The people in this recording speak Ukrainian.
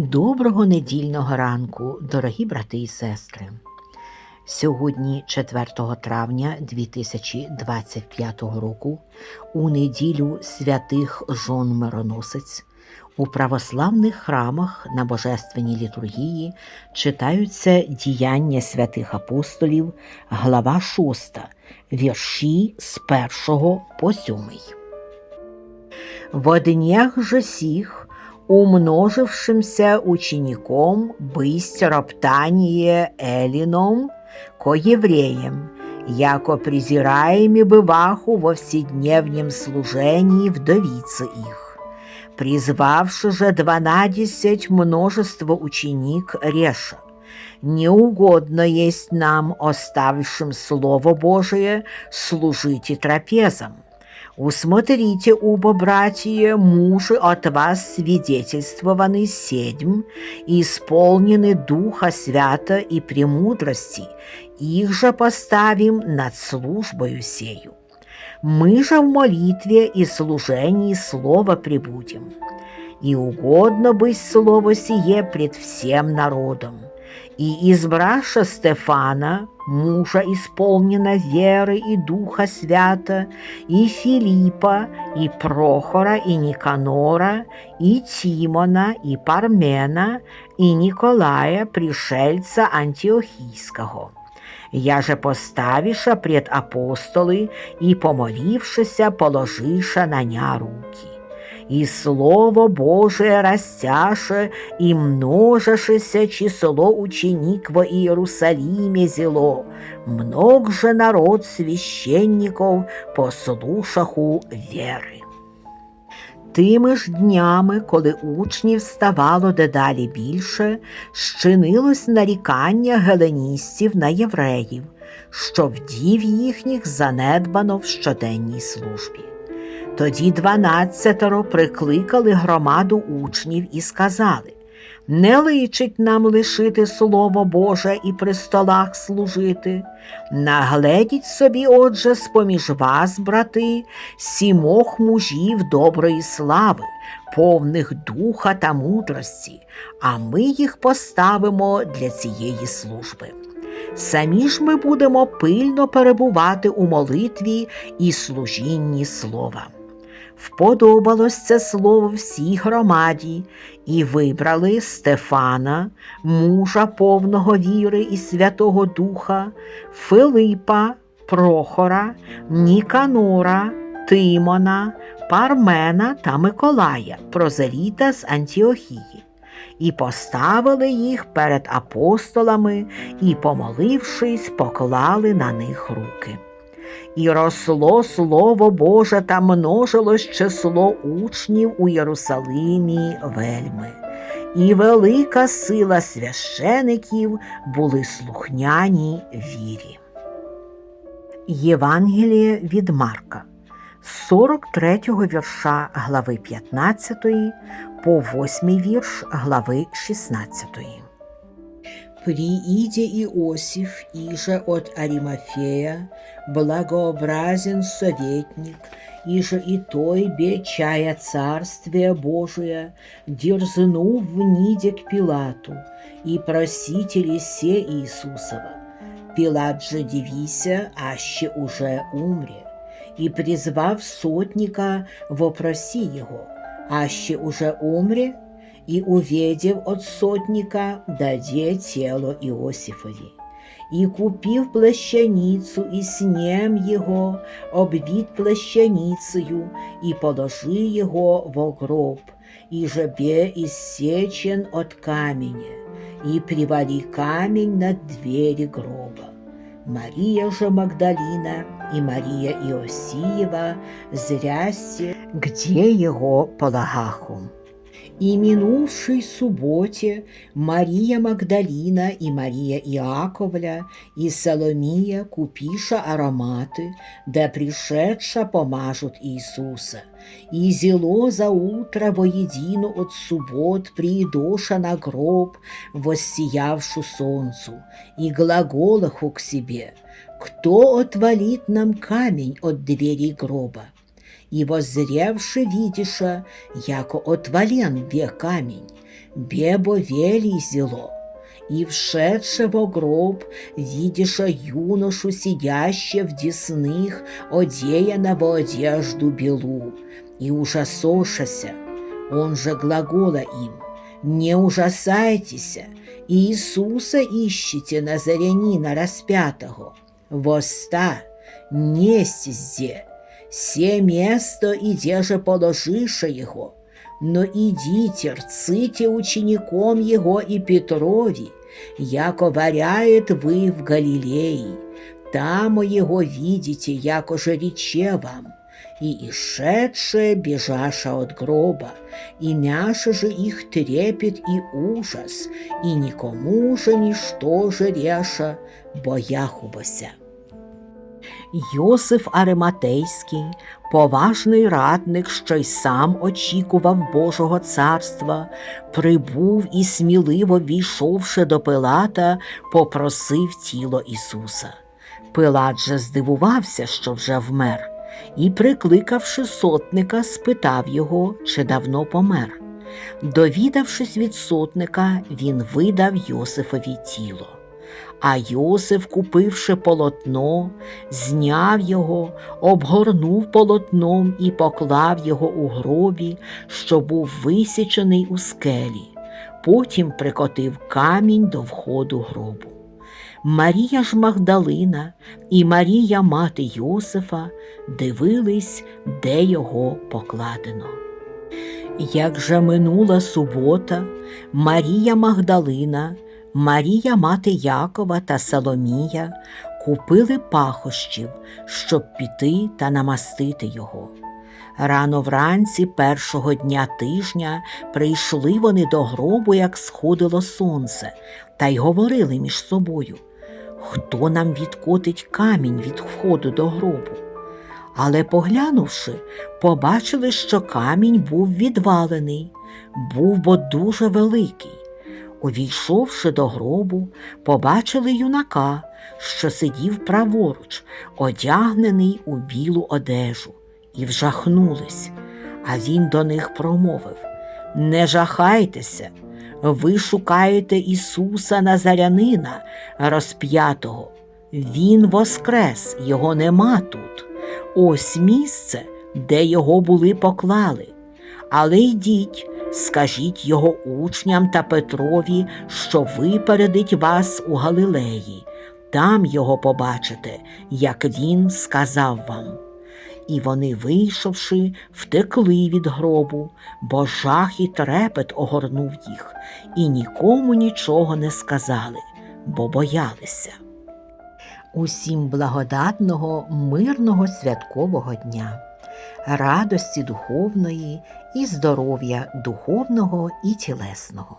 Доброго недільного ранку, дорогі брати і сестри. Сьогодні, 4 травня 2025 року, у неділю святих жон Мироносець, у православних храмах на Божественній літургії читаються діяння святих апостолів, глава 6, вірші з 1 по 7. В днях же сих умножившимся учеником бысть роптание Элином ко евреям, яко презираеми бываху во вседневнем служении вдовицы их. Призвавши же дванадесять множество ученик Реша, неугодно есть нам, оставившим Слово Божие, служить и трапезам. Усмотрите, убо, братья, мужи от вас свидетельствованы седьм, исполнены Духа Свята и премудрости, их же поставим над службою сею. Мы же в молитве и служении Слова прибудем. И угодно быть Слово сие пред всем народом. И избраша Стефана, мужа исполнена веры и Духа Свята, и Филиппа, и Прохора, и Никанора, и Тимона, и Пармена, и Николая, пришельца Антиохийского. Я же поставиша пред апостоли и, помолившися, положиша на ня руки и Слово Божие растяше, и множешеся число ученик во Иерусалиме зело, мног же народ священников послушаху віри. Тими ж днями, коли учнів ставало дедалі більше, щинилось нарікання геленістів на євреїв, що вдів їхніх занедбано в щоденній службі. Тоді дванадцятеро прикликали громаду учнів і сказали не личить нам лишити Слово Боже і при столах служити. Нагледіть собі, отже, з поміж вас, брати, сімох мужів доброї слави, повних духа та мудрості, а ми їх поставимо для цієї служби. Самі ж ми будемо пильно перебувати у молитві і служінні слова. Вподобалось це слово всій громаді, і вибрали Стефана, мужа повного віри і Святого Духа, Филипа, Прохора, Ніканора, Тимона, Пармена та Миколая, прозеліта з Антіохії, і поставили їх перед апостолами і, помолившись, поклали на них руки. І росло Слово Боже та множилось число учнів у Єрусалимі вельми, і велика сила священиків були слухняні вірі. Євангеліє від Марка, 43 вірша глави 15 по 8 вірш глави 16. Прииде Иосиф, иже от Аримафея, благообразен советник, иже и той бечая царствие Божие, дерзнув в ниде к Пилату, и просители се Иисусова. Пилат же дивися, аще уже умре, и призвав сотника, вопроси его, аще уже умре, и, увидев от сотника, даде тело Иосифові. І купив плащаницю, і снем його, обвід плащаницею, і положи його в гроб, і жебе иссечен от каменя, и привали камень над двери гроба. Мария же Магдалина и Мария Иосиева зрясти, где его полагаху. И минувшей субботе Мария Магдалина и Мария Иаковля и Соломия купиша ароматы, да пришедша помажут Иисуса. И зело за утро воедину от суббот приидоша на гроб, воссиявшу солнцу, и глаголаху к себе, «Кто отвалит нам камень от двери гроба?» И воззревши видиша, яко отвален бе камень, бебо велизело, и, вшедше во гроб, видиша юношу, сидяще в десных, одеянного одежду белу, и ужасошася, он же глагола им, не ужасайтеся, Иисуса ищите Назарянина распятого, воста, несть зде, се место, иде же положиша его, но идите, рците учеником его и Петрови, яко варяет вы в Галилеи, там его видите, яко же рече вам, и ишедшие бежаша от гроба, и мяша же их трепет и ужас, и никому же ничто же реша бояхубося. Йосиф Ариматейський, поважний радник, що й сам очікував Божого царства, прибув і сміливо війшовши до Пилата, попросив тіло Ісуса. Пилат же здивувався, що вже вмер, і, прикликавши сотника, спитав його, чи давно помер. Довідавшись від сотника, він видав Йосифові тіло. А Йосиф, купивши полотно, зняв його, обгорнув полотном і поклав його у гробі, що був висічений у скелі. Потім прикотив камінь до входу гробу. Марія ж Магдалина і Марія, мати Йосифа, дивились, де його покладено. Як же минула субота, Марія Магдалина, Марія мати Якова та Соломія купили пахощів, щоб піти та намастити його. Рано вранці першого дня тижня прийшли вони до гробу, як сходило сонце, та й говорили між собою, хто нам відкотить камінь від входу до гробу. Але, поглянувши, побачили, що камінь був відвалений, був бо дуже великий. Увійшовши до гробу, побачили юнака, що сидів праворуч, одягнений у білу одежу, і вжахнулись. А він до них промовив Не жахайтеся, ви шукаєте Ісуса Назарянина, розп'ятого. Він воскрес, його нема тут. Ось місце, де його були поклали. Але йдіть, скажіть його учням та Петрові, що випередить вас у Галилеї, там його побачите, як він сказав вам. І вони, вийшовши, втекли від гробу, бо жах і трепет огорнув їх, і нікому нічого не сказали, бо боялися. Усім благодатного, мирного святкового дня, радості духовної і здоров'я духовного і тілесного.